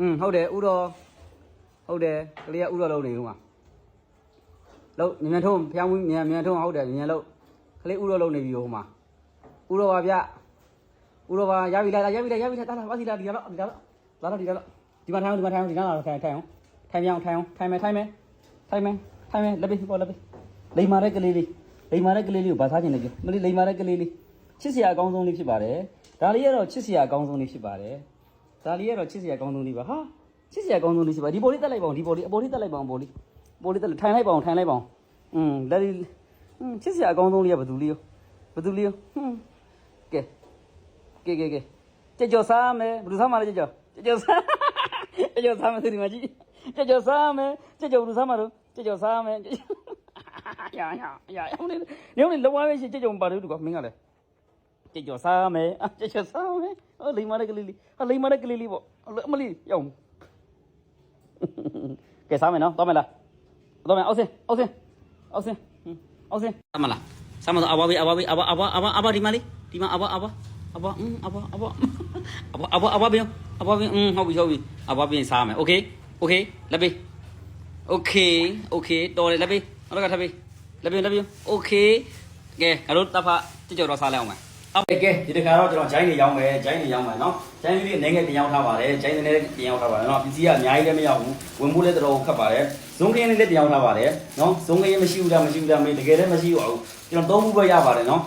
อืมဟုတ်တယ်ဥတော်ဟုတ်တယ်ကလေးကဥတော်လုံးနေဦးမှာလုံးမြန်မြန်ထုံးဖျောင်းဝင်မြန်မြန်ထုံးဟုတ်တယ်မြန်လုံးကလေးဥတော်လုံးနေပြီဟိုမှာဥတော်ပါဗျဥတော်ပါရပြီလားရပြီလားရပြီလားတာတာပါစီလားဒီကတော့ဒီကတော့လာတော့ဒီကတော့ဒီမှာထိုင်အောင်ဒီမှာထိုင်အောင်ဒီနားလာထိုင်ထိုင်အောင်ထိုင်ပြအောင်ထိုင်အောင်ထိုင်မယ်ထိုင်မယ်ထိုင်မယ်ထိုင်မယ်လက်ပေးပေါ်လက်ပေးလိမ်မာတဲ့ကလေးလေးလိမ်မာတဲ့ကလေးလေးကိုဗာစားခြင်းလည်းပြောမလေးလိမ်မာတဲ့ကလေးလေးချစ်စရာအကောင်းဆုံးလေးဖြစ်ပါတယ်ဒါလေးကတော့ချစ်စရာအကောင်းဆုံးလေးဖြစ်ပါတယ် ဒါလေးကတော့ချစ်စရာကောင်းဆုံးလေးပါဟာချစ်စရာကောင်းဆုံးလေးရှိပါဒီပေါ်လေးတက်လိုက်ပါအောင်ဒီပေါ်လေးအပေါ်လေးတက်လိုက်ပါအောင်ပေါ်လေးပေါ်လေးတက်လိုက်ထိုင်လိုက်ပါအောင်ထိုင်လိုက်ပါအောင်อืมလက်လေးอืมချစ်စရာအကောင်းဆုံးလေးကဘယ်သူလေးရောဘယ်သူလေးရောဟွန်းကဲကဲကဲကဲကြကြော်စားမယ်ဘယ်သူစားမလဲကြကြော်ကြကြော်စားကြကြော်စားမယ်ဒီမှာကြည့်ကြကြော်စားမယ်ကြကြော်ဘယ်သူစားမလို့ကြကြော်စားမယ်ကြကြော်ရရရရနေနေနေလောဝဲရှိကြကြော်ပါလို့တူကမင်းကလည်း ကြိတ်ကျော်စားမယ်အကြိတ်ကျော်စားမယ်ဟောလိမ္မာတဲ့ကလေးလေးဟာလိမ္မာတဲ့ကလေးလေးပေါ့အမလေးရောက်ကဲစားမယ်နော်တော့မယ်လားတော့မယ်အောက်စင်အောက်စင်အောက်စင်အောက်စင်စားမလားစားမတော့အဘဘေးအဘဘေးအဘအဘအဘအဘဒီမလေးဒီမအဘအဘအဘอืมအဘအဘအဘအဘအဘဘေးအဘဘေးอืมဟုတ်ပြီဟုတ်ပြီအဘဘေးစားမယ်โอเคโอเคလက်ပေးโอเคโอเคတော်တယ်လက်ပေးနောက်ကထပ်ပေးလက်ပေးလက်ပေးโอเคကဲငါတို့တပ်ဖကြိတ်ကျော်တော့စားလိုက်အောင်မယ် ဟုတ်ကဲ့ဒီတခါတော့ကျွန်တော်ဂျိုင်းနေရောင်းမယ်ဂျိုင်းနေရောင်းမယ်နော်ဂျိုင်းလေးအနေငယ်တင်ရောက်ထားပါတယ်ဂျိုင်းနေလည်းတင်ရောက်ထားပါတယ်နော်ပစ္စည်းကအများကြီးလည်းမရောက်ဘူးဝင်ဖို့လည်းတော်တော်ခက်ပါတယ်ဇုံကင်းလေးလည်းတင်ရောက်ထားပါတယ်နော်ဇုံကင်းမရှိဘူးလားမရှိဘူးလားမေးတကယ်လည်းမရှိဘူးအောင်ကျွန်တော်သုံးခုပဲရပါတယ်နော်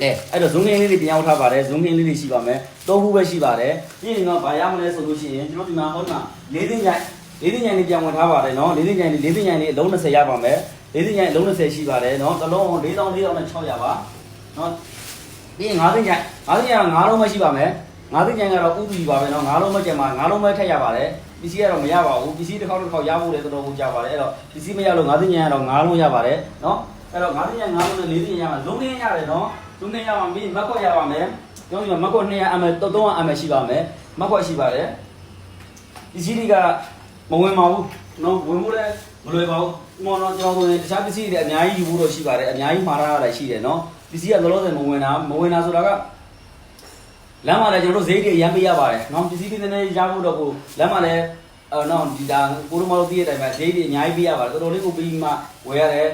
အဲအဲ့တော့ဇုံကင်းလေးတွေတင်ရောက်ထားပါတယ်ဇုံကင်းလေးတွေရှိပါမယ်သုံးခုပဲရှိပါတယ်ပြီးရင်တော့ဗာရမလဲဆိုလို့ရှိရင်ကျွန်တော်ဒီမှာဟောဒီမှာလေးသိန်းညိုင်လေးသိန်းညိုင်လေးပြန်ဝင်ထားပါတယ်နော်လေးသိန်းညိုင်လေးလေးသိန်းညိုင်လေးအလုံး20ရပါမယ်လေးသိန်းညိုင်အလုံး20ရှိပါတယ်နော်တစ်လုံး4400နဲ့600ပါနော် ပြီးရင်9သိန်းကျန်9သိန်းကျန်9လုံးမရှိပါမယ်9သိန်းကျန်ကတော့ဥတူကြီးပါပဲเนาะ9လုံးမကျန်ပါ9လုံးပဲထည့်ရပါတယ်ပစ္စည်းကတော့မရပါဘူးပစ္စည်းတစ်ခေါက်တစ်ခေါက်ရဖို့လည်းတော်တော်ကိုကြာပါတယ်အဲ့တော့ပစ္စည်းမရလို့9သိန်းကျန်ကတော့9လုံးရပါတယ်เนาะအဲ့တော့9သိန်းကျန်9လုံးနဲ့4သိန်းကျန်ရမှာလုံးသိန်းရတယ်เนาะလုံးသိန်းရမှာပြီးမက်ခွက်ရပါမယ်ကျွန်တော်ဒီမှာမက်ခွက်200 ml 300 ml ရှိပါမယ်မက်ခွက်ရှိပါတယ်ပစ္စည်းတွေကမဝင်ပါဘူးเนาะဝင်ဖို့လည်းမလွယ်ပါဘူးဒီမော်တော့ကျွန်တော်တို့တခြားပစ္စည်းတွေအများကြီးယူဖို့တော့ရှိပါတယ်အများကြီးမှားထားတာလည်းရှိတယ်เนาะ ပစ္စည်းကလောလောဆယ်မဝင်တာမဝင်တာဆိုတာကလမ်းမှာလည်းကျွန်တော်တို့ဈေးတွေအရင်ပေးရပါတယ်နော်ပစ္စည်းတွေနည်းနည်းရဖို့တော့ကိုလမ်းမှာလည်းအော်နော်ဒီဒါကိုတို့မလို့သိတဲ့အတိုင်းပဲဈေးတွေအများကြီးပေးရပါတယ်တော်တော်လေးကိုပြီးမှဝယ်ရတယ်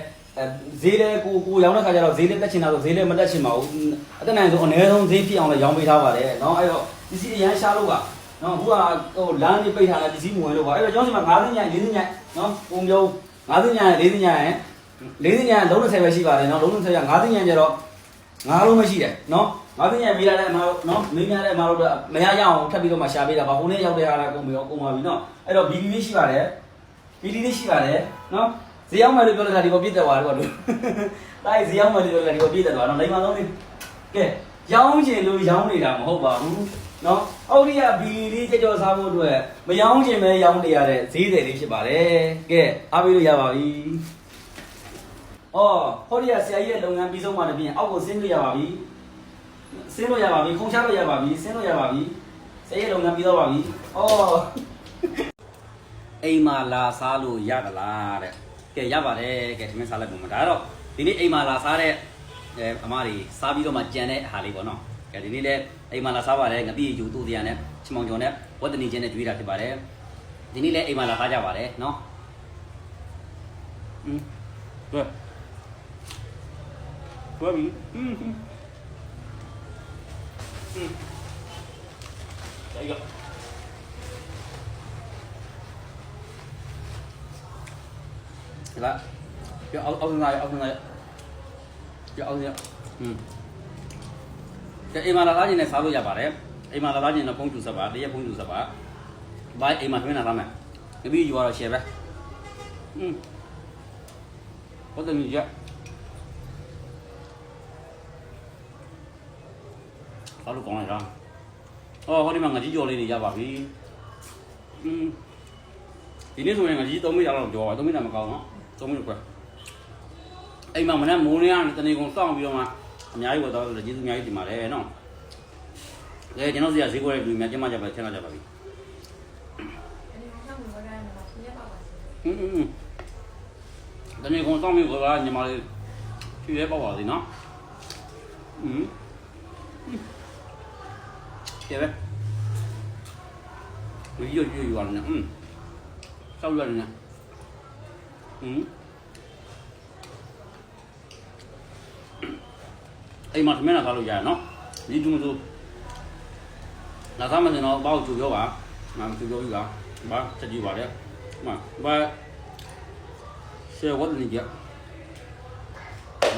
ဈေးလည်းကိုကိုရောင်းတဲ့ခါကျတော့ဈေးလည်းတက်ချင်တာဆိုဈေးလည်းမတက်ချင်ပါဘူးအတက်နိုင်ဆုံးအနည်းဆုံးဈေးဖြစ်အောင်လည်းရောင်းပေးထားပါတယ်နော်အဲ့တော့ပစ္စည်းအရန်ရှားလို့ကနော်အခုကဟိုလမ်းတွေပိတ်ထားတယ်ပစ္စည်းမဝင်လို့ပါအဲ့တော့ကျောင်းစီမှာ9သိန်းညာ4သိန်းညာနော်ပုံပြော9သိန်းညာ4သိန်းညာရယ် 4သိန်းညလုံး30ပဲရှိပါတယ်နော်လုံး30က9သိန်းညကျတော့ငါလုံးမရှိတယ်နော်ငါသိညာမေးလာတဲ့အမတို့နော်မေးများတဲ့အမတို့တော့မရရအောင်ထပ်ပြီးတော့မှရှာပေးတာပါဟိုနေ့ရောက်တဲ့ဟာလည်းကုန်ပြီရောကုန်ပါပြီနော်အဲ့တော့ BB လေးရှိပါတယ် BD လေးရှိပါတယ်နော်ဈေးရောက်မယ်လို့ပြောလိုက်တာဒီပေါ်ပြည့်တက်သွားတယ်ကွာတို့ဒါဈေးရောက်မယ်လို့ပြောလိုက်တာဒီပေါ်ပြည့်တက်သွားတော့လိမ္မာသုံးလေးကဲရောင်းချင်လို့ရောင်းနေတာမဟုတ်ပါဘူးနော်အော်ဒီက BD လေးကြောက်ကြောက်စားဖို့အတွက်မရောင်းချင်ပဲရောင်းနေရတဲ့ဈေးတယ်လေးဖြစ်ပါတယ်ကဲအားပေးလို့ရပါပြီ အော်ဟောဒီကဆရာကြီးရဲ့လုပ်ငန်းပြီးဆုံးမှတပြင်အောက်ကိုဆင်းလို့ရပါပြီဆင်းလို့ရပါပြီခုံချလို့ရပါပြီဆင်းလို့ရပါပြီဆရာရဲ့လုပ်ငန်းပြီးတော့ပါပြီအော်အိမ်မှာလာစားလို့ရသလားတဲ့ကဲရပါတယ်ကဲဒီမင်းစားလိုက်ပုံမှာဒါတော့ဒီနေ့အိမ်မှာလာစားတဲ့အဲအမတွေစားပြီးတော့မှကြံတဲ့ဟာလေးပေါ့နော်ကဲဒီနေ့လည်းအိမ်မှာလာစားပါတယ်ငပိယူတူတရားနဲ့ချမောင်ကျော်နဲ့ဝတ်တနီချင်းနဲ့ကြွေးတာဖြစ်ပါတယ်ဒီနေ့လည်းအိမ်မှာလာစားကြပါတယ်နော်อืม对 တွဲပြီဟင်းဟင်းဟင်းဒါကြီးကလာပြအောင်အောင်နေအောင်နေပြအောင်နေဟင်းကဲအိမ်မှာလာလာခြင်းနဲ့စားလို့ရပါတယ်အိမ်မှာလာလာခြင်းနဲ့ဖုန်းကျူဆက်ပါတရက်ဖုန်းကျူဆက်ပါဘိုင်အိမ်မှာခင်းလာလာမယ်ဒီပြီးယူရတော့ share ပဲဟင်းဟုတ်တယ်ညီကြီး စားလို့ကောင်းရတာအော်ဟောဒီမှာငကြီးကြော်လေးတွေရပါပြီอืมဒီနေ့ဆိုရင်ငကြီး3မိနစ်လောက်ကြော်ပါ3မိနစ်မကောင်းနော်3မိနစ်ခွဲအိမ်မှာမနေ့မိုးနေရတနေကုန်စောင့်ပြီးတော့မှအများကြီးဝယ်သွားလို့ကျေးဇူးအများကြီးတင်ပါတယ်နော်ကဲကျွန်တော်စီကဈေးကွက်ရဲ့လူများကျမကြပါချမ်းသာကြပါပြီဟွန်းတနေကုန်စောင့်ပြီးခေါ်တာညီမလေးဖြူရဲပေါ့ပါစီနော်ဟွန်း ကုန်စောင့်ပြီးဝယ်ပါညီမလေးဖြည့်ရဲပေါ့ပါစေနော်อืมကဲပဲ မကြီးရွရွရွလာနေอืมဆောက်ရနေอืมအိမ်မှာသမင်းလာစားလို့ရတယ်နော်ဒီတူမဆိုလာစားမယ်ဆိုတော့ဘာကိုကြိုပြောပါငါကြိုပြောပြီပါဘာချက်ကြည့်ပါလေမဘာဆယ်ဝတ်နေကြငါ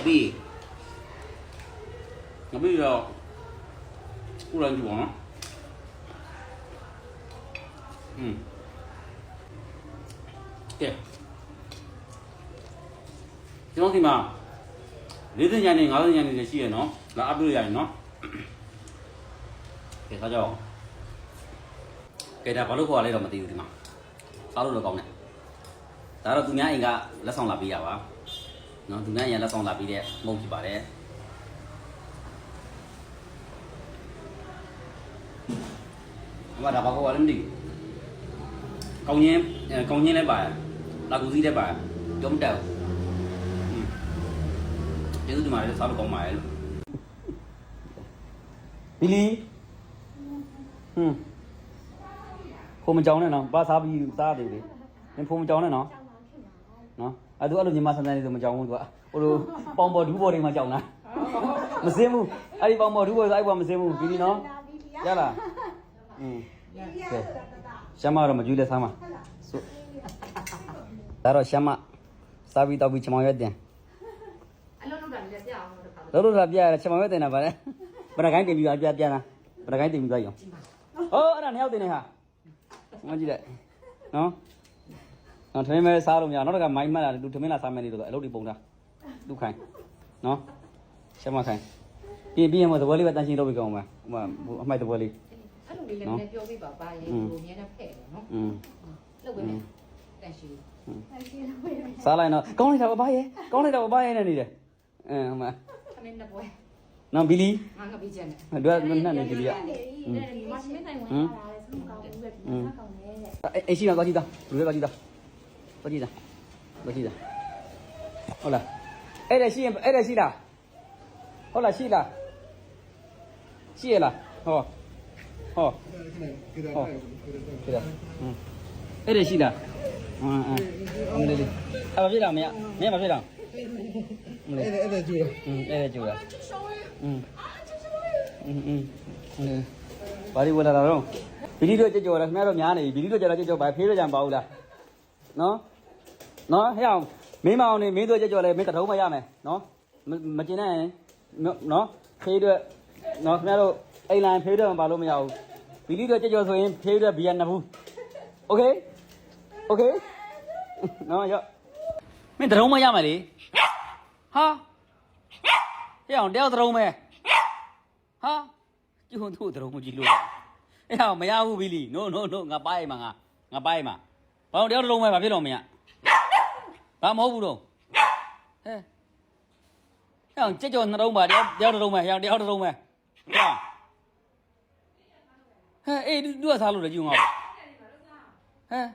ပြီးငါပြီးတော့ ဥရန်ကြည့်ပါနော်อืมကဲကျွန်တော်ဒီမှာ၄သိန်းညာနေ၅သိန်းညာနေရှိရနော်လာအပ်လို့ရရင်နော်ကဲထားကြအောင်ကဲဒါဘာလို့ခေါ်ရလဲတော့မသိဘူးဒီမှာစားလို့တော့ကောင်းတယ်ဒါတော့သူများအိမ်ကလက်ဆောင်လာပေးရပါနော်သူများအိမ်ကလက်ဆောင်လာပေးတဲ့မုတ်ဖြစ်ပါတယ် အမဒါဘာခေါ်ရလဲမသိဘူးကောင်းချင်းအဲကောင်းချင်းလည်းပါတယ်လာကူစီးလည်းပါတယ်ကြောမတက်ဘူးอืมကျေးဇူးတင်ပါတယ်စားလို့ကောင်းပါတယ်လို့ဘီလီဟွန်းဖိုးမကြောင်းနဲ့နော်ဘာစားပြီးစားတယ်လေနင်ဖိုးမကြောင်းနဲ့နော်နော်အဲ့သူအဲ့လိုညီမဆန်းဆန်းလေးဆိုမကြောင်းဘူးသူကဟိုလိုပေါင်ပေါ်ဒူးပေါ်တွေမှာကြောင်းတာမစင်းဘူးအဲ့ဒီပေါင်ပေါ်ဒူးပေါ်ဆိုအဲ့ပေါ်မစင်းဘူးဘီလီနော်ရလား อืมကဲရှမ်းမတော့မကြွေးလဲစားမှာဆိုဒါတော့ရှမ်းမစားပြီးတော့ပြီးချမောင်ရွက်တင်အလုံးလုံးတာလည်းပြအောင်လို့တခါလောလောလာပြရတယ်ချမောင်ရွက်တင်တာဗါလဲဗရကိုင်းတင်ပြီးသွားပြပြလားဗရကိုင်းတင်ပြီးသွားရောဟိုးအဲ့ဒါနှစ်ယောက်တင်နေဟာမကြည့်လိုက်နော်နော်ထမင်းမဲစားလို့မရနောက်တစ်ခါမိုင်းမှတ်တာလူထမင်းလာစားမယ်နေတော့အလုပ်တွေပုံတာလူခိုင်းနော်ရှမ်းမခိုင်းပြင်ပြင်မသဘောလေးပဲတန်ရှင်းလုပ်ပြီးကောင်းပါဟိုမှာအမိုက်သဘောလေး အဲ့လိုလေးလည်းလည်းပြောပြပါပါရေကိုမြဲတဲ့ဖဲ့တယ်နော်อืมလောက်ပဲနဲ့တန်ရှိစားလိုက်တော့ကောင်းလိုက်တာဘာရဲ့ကောင်းလိုက်တာဘာရဲ့နဲ့နေတယ်အင်းဟိုမှာခမင်းနှစ်ပွဲနော်ဘီလီငါငါပြီးချက်နဲ့တို့ကနှက်နေဘီလီကမရှိမနိုင်ဝင်လာတယ်ဆုံးကောင်းဘူးပဲဒီမှာကောင်းတယ်တဲ့အဲ့အဲ့ရှိတော့ကြည့်တာလူတွေကကြည့်တာကြည့်တာကြည့်တာဟုတ်လားအဲ့ဒါရှိရင်အဲ့ဒါရှိလားဟုတ်လားရှိလားရှိရလားဟော ဟောဟောကြည့်အဲ့ဒါရှိလားအမ်အမ်အမလေးလေးအမဖြစ်လားမရမရမဖြစ်လားမလေးအဲ့ဒါကျူလားအင်းအဲ့ဒါကျူလားအင်းအင်းအင်းဘာဒီဝလာလာတော့ဗီဒီယိုကြောက်ကြော်လားခင်ဗျားတို့များနေပြီဗီဒီယိုကြော်လားကြောက်ကြော်ပါဖေးရကြံပါဦးလားနော်နော်ဟဲ့အောင်မင်းမအောင်နေမင်းတို့ကြောက်ကြော်လဲမင်းတထုံးမရမယ်နော်မကျင်နိုင်နော်ဖေးတို့နော်ခင်ဗျားတို့ အိမ်လိုင်းဖေးတို့မပါလို့မရဘူးဘီလီတို့ကြကြော်ဆိုရင်ဖေးတို့ဘီယာနှစ်ဘူးโอเคโอเคနော်ရောမင်းတထုံးမရမယ်လေဟာ ဟဲ့အောင်တယောက်သရုံးမဲဟာကျုံသူ့သရုံးမကြည့်လို့ဟဲ့အောင်မရဘူးဘီလီ no no no ငါပိုက်မှာငါငါပိုက်မှာဘာလို့တယောက်သရုံးမဲဘာဖြစ်လို့မရဘာမဟုတ်ဘူးတော့ဟဲ့ဟဲ့အောင်ကြက်ကြော်နှလုံးပါတယောက်တယောက်သရုံးမဲဟဲ့အောင်တယောက်သရုံးမဲဟာ ဟဲ့အေးသူကစားလို့လေကျုံငါ့ဟဲ့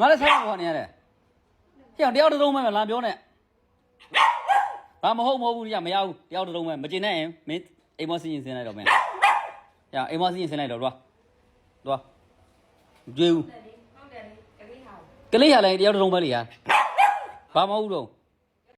ငါလည်းစားလို့ခေါ်နေရတယ်ဟဲ့အောင်တယောက်သရုံးမဲလာပြောနဲ့ဘာမဟုတ်မဟုတ်ဘူးညမရဘူးတယောက်တစ်လုံးပဲမကျင်နဲ့ရင်မင်းအိမ်မစီရင်ဆင်းလိုက်တော့မင်းရအိမ်မစီရင်ဆင်းလိုက်တော့တွားတွားကြွေးဘူးဟုတ်တယ်ကလေးဟာကလေးရလိုက်တယောက်တစ်လုံးပဲလေဟာဘာမဟုတ်ဘူးတော့